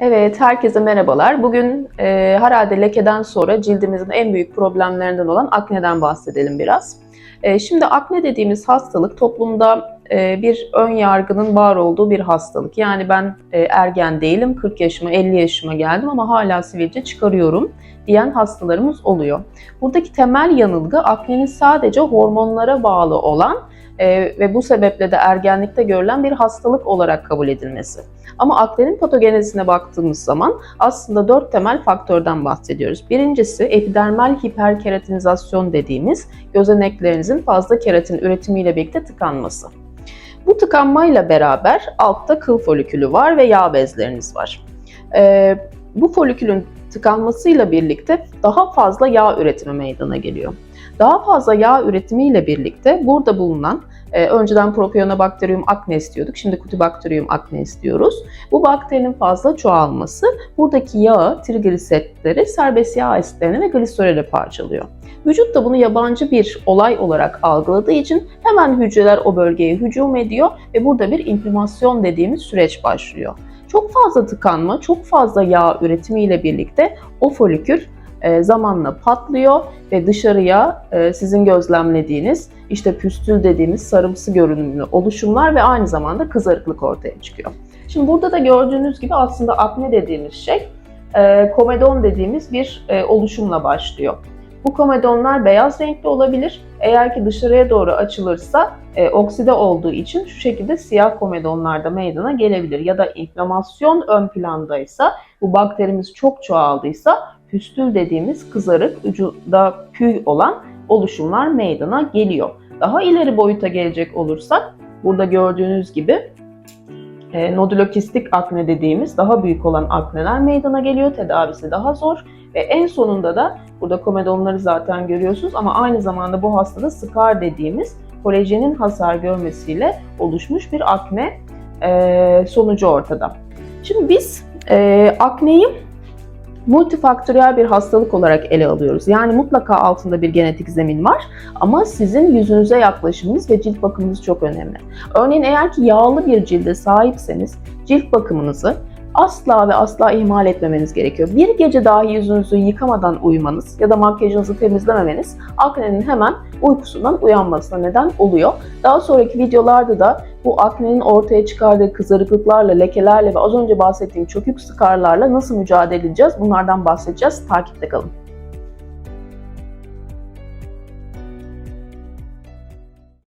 Evet, herkese merhabalar. Bugün e, herhalde lekeden sonra cildimizin en büyük problemlerinden olan akneden bahsedelim biraz. E, şimdi akne dediğimiz hastalık toplumda e, bir ön yargının var olduğu bir hastalık. Yani ben e, ergen değilim, 40 yaşıma, 50 yaşıma geldim ama hala sivilce çıkarıyorum diyen hastalarımız oluyor. Buradaki temel yanılgı aknenin sadece hormonlara bağlı olan e, ve bu sebeple de ergenlikte görülen bir hastalık olarak kabul edilmesi. Ama aknenin patogenezine baktığımız zaman aslında dört temel faktörden bahsediyoruz. Birincisi epidermal hiperkeratinizasyon dediğimiz gözeneklerinizin fazla keratin üretimiyle birlikte tıkanması. Bu tıkanmayla beraber altta kıl folikülü var ve yağ bezleriniz var. Ee, bu folikülün tıkanmasıyla birlikte daha fazla yağ üretimi meydana geliyor. Daha fazla yağ üretimiyle birlikte burada bulunan e, önceden Propionobacterium acnes diyorduk. Şimdi Cutibacterium acnes diyoruz. Bu bakterinin fazla çoğalması buradaki yağı, trigliseritleri, serbest yağ asitlerini ve gliserole parçalıyor. Vücut da bunu yabancı bir olay olarak algıladığı için hemen hücreler o bölgeye hücum ediyor ve burada bir inflamasyon dediğimiz süreç başlıyor. Çok fazla tıkanma, çok fazla yağ üretimiyle birlikte o folikül e, zamanla patlıyor ve dışarıya e, sizin gözlemlediğiniz işte püstül dediğimiz sarımsı görünümlü oluşumlar ve aynı zamanda kızarıklık ortaya çıkıyor. Şimdi burada da gördüğünüz gibi aslında akne dediğimiz şey e, komedon dediğimiz bir oluşumla başlıyor. Bu komedonlar beyaz renkli olabilir. Eğer ki dışarıya doğru açılırsa e, okside olduğu için şu şekilde siyah komedonlar da meydana gelebilir. Ya da inflamasyon ön plandaysa, bu bakterimiz çok çoğaldıysa püstül dediğimiz kızarık, ucunda püh olan oluşumlar meydana geliyor. Daha ileri boyuta gelecek olursak, burada gördüğünüz gibi e, nodülokistik akne dediğimiz daha büyük olan akneler meydana geliyor. Tedavisi daha zor ve en sonunda da burada komedonları zaten görüyorsunuz ama aynı zamanda bu hastada skar dediğimiz kolajenin hasar görmesiyle oluşmuş bir akne e, sonucu ortada. Şimdi biz e, akneyi multifaktöriyel bir hastalık olarak ele alıyoruz. Yani mutlaka altında bir genetik zemin var ama sizin yüzünüze yaklaşımınız ve cilt bakımınız çok önemli. Örneğin eğer ki yağlı bir cilde sahipseniz cilt bakımınızı asla ve asla ihmal etmemeniz gerekiyor. Bir gece dahi yüzünüzü yıkamadan uyumanız ya da makyajınızı temizlememeniz aknenin hemen uykusundan uyanmasına neden oluyor. Daha sonraki videolarda da bu aknenin ortaya çıkardığı kızarıklıklarla, lekelerle ve az önce bahsettiğim çökük skarlarla nasıl mücadele edeceğiz bunlardan bahsedeceğiz. Takipte kalın.